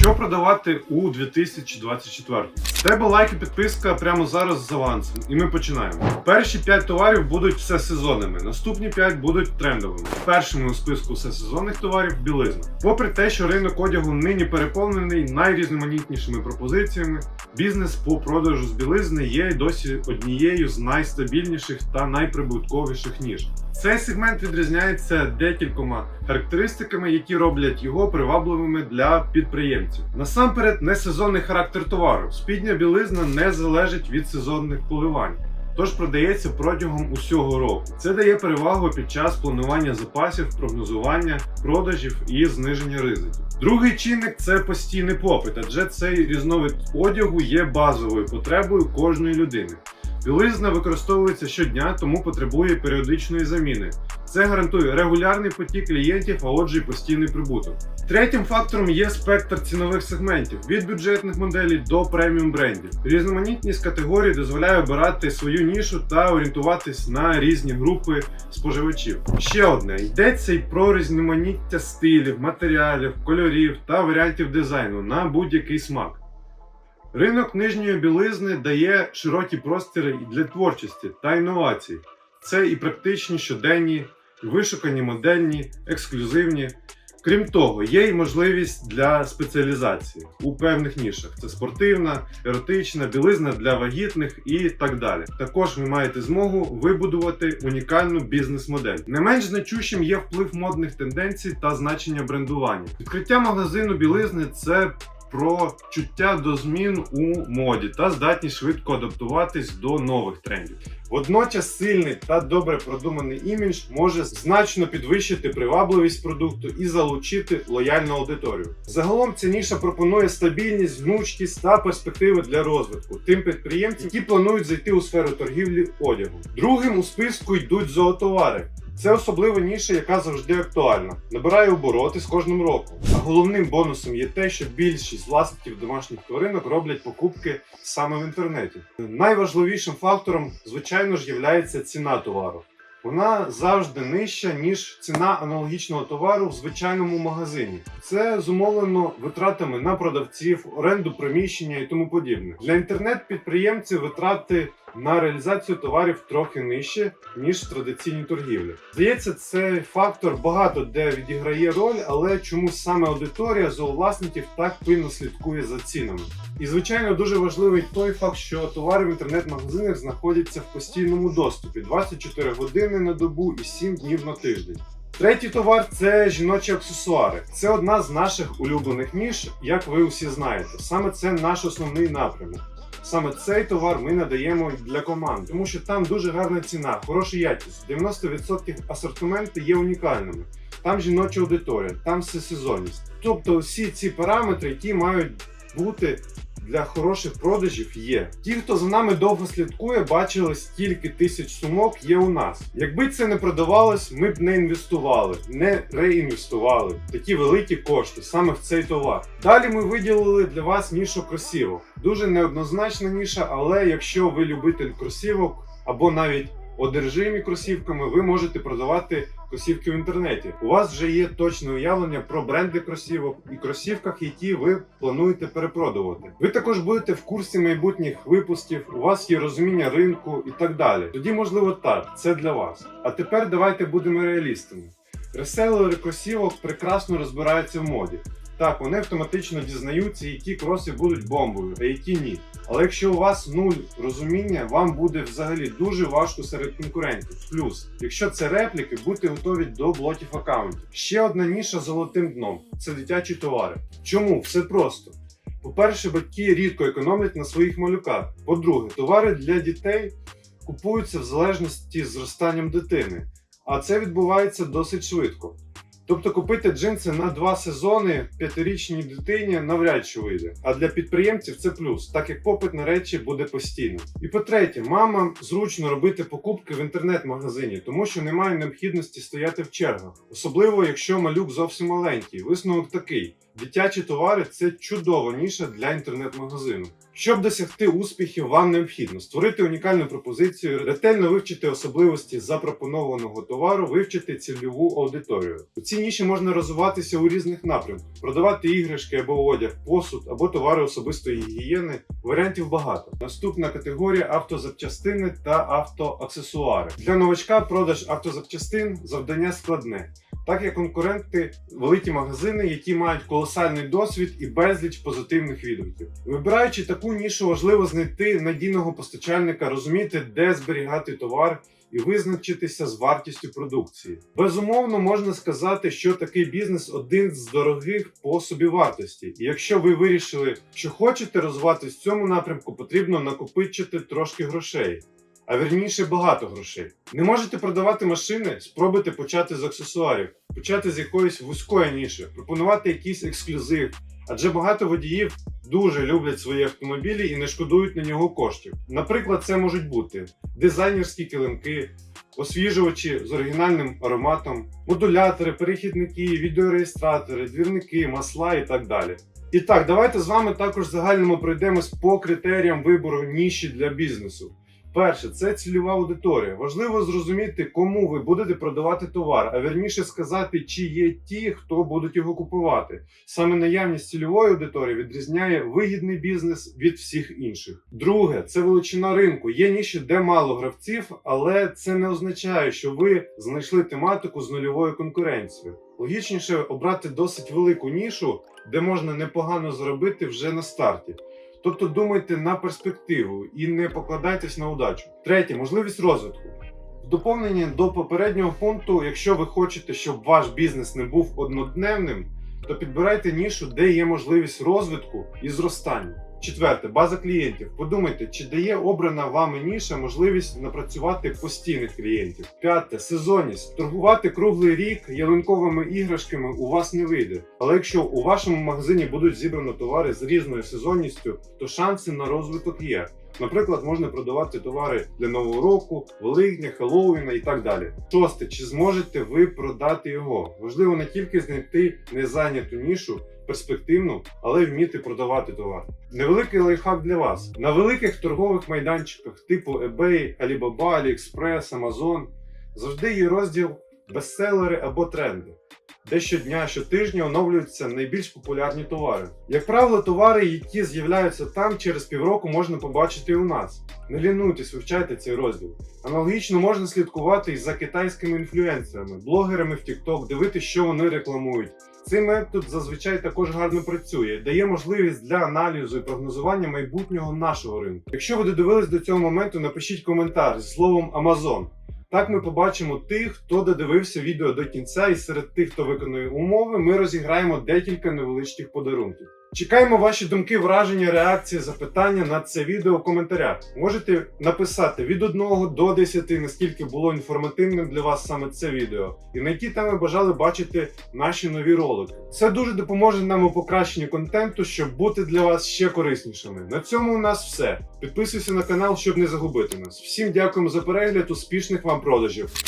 Що продавати у 2024? Тебе лайк і підписка прямо зараз з авансом, і ми починаємо. Перші 5 товарів будуть всесезонними, наступні 5 будуть трендовими. Першими у списку всесезонних товарів білизна. Попри те, що ринок одягу нині переповнений найрізноманітнішими пропозиціями, бізнес по продажу з білизни є досі однією з найстабільніших та найприбутковіших ніж. Цей сегмент відрізняється декількома характеристиками, які роблять його привабливими для підприємців. Насамперед, несезонний характер товару. Спідня білизна не залежить від сезонних коливань. Тож продається протягом усього року. Це дає перевагу під час планування запасів, прогнозування продажів і зниження ризиків. Другий чинник це постійний попит, адже цей різновид одягу є базовою потребою кожної людини. Білизна використовується щодня, тому потребує періодичної заміни. Це гарантує регулярний потік клієнтів, а отже, й постійний прибуток. Третім фактором є спектр цінових сегментів від бюджетних моделей до преміум брендів. Різноманітність категорій дозволяє обирати свою нішу та орієнтуватись на різні групи споживачів. Ще одне йдеться й про різноманіття стилів, матеріалів, кольорів та варіантів дизайну на будь-який смак. Ринок нижньої білизни дає широкі простори і для творчості та інновацій. Це і практичні щоденні, і вишукані модельні, ексклюзивні. Крім того, є й можливість для спеціалізації у певних нішах: це спортивна, еротична, білизна для вагітних і так далі. Також ви маєте змогу вибудувати унікальну бізнес-модель. Не менш значущим є вплив модних тенденцій та значення брендування. Відкриття магазину білизни це про чуття до змін у моді та здатність швидко адаптуватись до нових трендів. Водночас сильний та добре продуманий імідж може значно підвищити привабливість продукту і залучити лояльну аудиторію. Загалом ця ніша пропонує стабільність, гнучкість та перспективи для розвитку тим підприємцям, які планують зайти у сферу торгівлі одягу. Другим у списку йдуть зоотовари. Це особлива ніша, яка завжди актуальна, набирає обороти з кожним роком. А головним бонусом є те, що більшість власників домашніх тваринок роблять покупки саме в інтернеті. Найважливішим фактором, звичайно ж, є ціна товару. Вона завжди нижча, ніж ціна аналогічного товару в звичайному магазині. Це зумовлено витратами на продавців, оренду приміщення і тому подібне. Для інтернет-підприємців витрати на реалізацію товарів трохи нижче, ніж в традиційній торгівлі. Здається, цей фактор багато де відіграє роль, але чомусь саме аудиторія зоовласників так пильно слідкує за цінами. І звичайно дуже важливий той факт, що товари в інтернет-магазинах знаходяться в постійному доступі 24 години на добу і 7 днів на тиждень. Третій товар це жіночі аксесуари. Це одна з наших улюблених ніж, як ви усі знаєте. Саме це наш основний напрямок. Саме цей товар ми надаємо для команд, тому що там дуже гарна ціна, хороша якість. 90% асортименту є унікальними. Там жіноча аудиторія, там всесезонність. Тобто всі ці параметри, які мають бути для хороших продажів, є. Ті, хто за нами довго слідкує, бачили, стільки тисяч сумок є у нас. Якби це не продавалось, ми б не інвестували, не реінвестували такі великі кошти саме в цей товар. Далі ми виділили для вас нішу кросівок. Дуже неоднозначна ніша, але якщо ви любитель кросівок або навіть одержимі кросівками, ви можете продавати кросівки в інтернеті. У вас вже є точне уявлення про бренди кросівок і кросівках, які ви плануєте перепродувати. Ви також будете в курсі майбутніх випусків, у вас є розуміння ринку і так далі. Тоді, можливо, так, це для вас. А тепер давайте будемо реалістами. Реселери кросівок прекрасно розбираються в моді. Так, вони автоматично дізнаються, які кроси будуть бомбою, а які ні. Але якщо у вас нуль розуміння, вам буде взагалі дуже важко серед конкурентів. Плюс, якщо це репліки, будьте готові до блоків аккаунтів. Ще одна ніша золотим дном це дитячі товари. Чому? Все просто. По-перше, батьки рідко економлять на своїх малюках. По-друге, товари для дітей купуються в залежності з зростанням дитини, а це відбувається досить швидко. Тобто купити джинси на два сезони п'ятирічній дитині навряд чи вийде. А для підприємців це плюс, так як попит на речі буде постійно. І по-третє, мамам зручно робити покупки в інтернет-магазині, тому що немає необхідності стояти в чергах, особливо якщо малюк зовсім маленький. Висновок такий: дитячі товари це чудова ніша для інтернет-магазину. Щоб досягти успіхів, вам необхідно створити унікальну пропозицію, ретельно вивчити особливості запропонованого товару, вивчити цільову аудиторію. У цій ніші можна розвиватися у різних напрямках, продавати іграшки або одяг, посуд або товари особистої гігієни. Варіантів багато. Наступна категорія автозапчастини та автоаксесуари. Для новачка продаж автозапчастин завдання складне. Так як конкуренти великі магазини, які мають колосальний досвід і безліч позитивних відгуків. Вибираючи таку нішу, важливо знайти надійного постачальника, розуміти, де зберігати товар і визначитися з вартістю продукції. Безумовно, можна сказати, що такий бізнес один з дорогих по собівартості. І якщо ви вирішили, що хочете розвиватись в цьому напрямку, потрібно накопичити трошки грошей. А вірніше багато грошей. Не можете продавати машини, спробуйте почати з аксесуарів, почати з якоїсь вузької ніші, пропонувати якийсь ексклюзив. Адже багато водіїв дуже люблять свої автомобілі і не шкодують на нього коштів. Наприклад, це можуть бути дизайнерські килимки, освіжувачі з оригінальним ароматом, модулятори, перехідники, відеореєстратори, двірники, масла і так далі. І так, давайте з вами також загальному пройдемось по критеріям вибору ніші для бізнесу. Перше, це цільова аудиторія. Важливо зрозуміти, кому ви будете продавати товар, а вірніше сказати, чи є ті, хто будуть його купувати. Саме наявність цільової аудиторії відрізняє вигідний бізнес від всіх інших. Друге, це величина ринку. Є ніші, де мало гравців, але це не означає, що ви знайшли тематику з нульовою конкуренцією. Логічніше обрати досить велику нішу, де можна непогано заробити вже на старті. Тобто думайте на перспективу і не покладайтесь на удачу. Третє можливість розвитку. В доповнення до попереднього пункту, якщо ви хочете, щоб ваш бізнес не був однодневним, то підбирайте нішу, де є можливість розвитку і зростання. Четверте, база клієнтів. Подумайте, чи дає обрана вами ніша можливість напрацювати постійних клієнтів. П'яте сезонність. Торгувати круглий рік ялинковими іграшками у вас не вийде. Але якщо у вашому магазині будуть зібрані товари з різною сезонністю, то шанси на розвиток є. Наприклад, можна продавати товари для нового року, Великдня, Хеллоуіна і так далі. Шосте, чи зможете ви продати його? Важливо не тільки знайти незайняту нішу, перспективну, але вміти продавати товар. Невеликий лайфхак для вас на великих торгових майданчиках типу eBay, Alibaba, AliExpress, Amazon завжди є розділ бестселери або тренди. Де щодня, щотижня оновлюються найбільш популярні товари. Як правило, товари, які з'являються там через півроку, можна побачити і у нас. Не лінуйтесь, вивчайте цей розділ. Аналогічно можна слідкувати і за китайськими інфлюенсерами, блогерами в TikTok, дивитися, що вони рекламують. Цей метод зазвичай також гарно працює, дає можливість для аналізу і прогнозування майбутнього нашого ринку. Якщо ви додивились до цього моменту, напишіть коментар зі словом Amazon. Так ми побачимо тих, хто додивився відео до кінця, і серед тих, хто виконує умови, ми розіграємо декілька невеличких подарунків. Чекаємо ваші думки, враження, реакції, запитання на це відео в коментарях. Можете написати від 1 до 10, наскільки було інформативним для вас саме це відео, і на які теми бажали бачити наші нові ролики. Це дуже допоможе нам у покращенні контенту, щоб бути для вас ще кориснішими. На цьому у нас все. Підписуйся на канал, щоб не загубити нас. Всім дякуємо за перегляд, успішних вам продажів!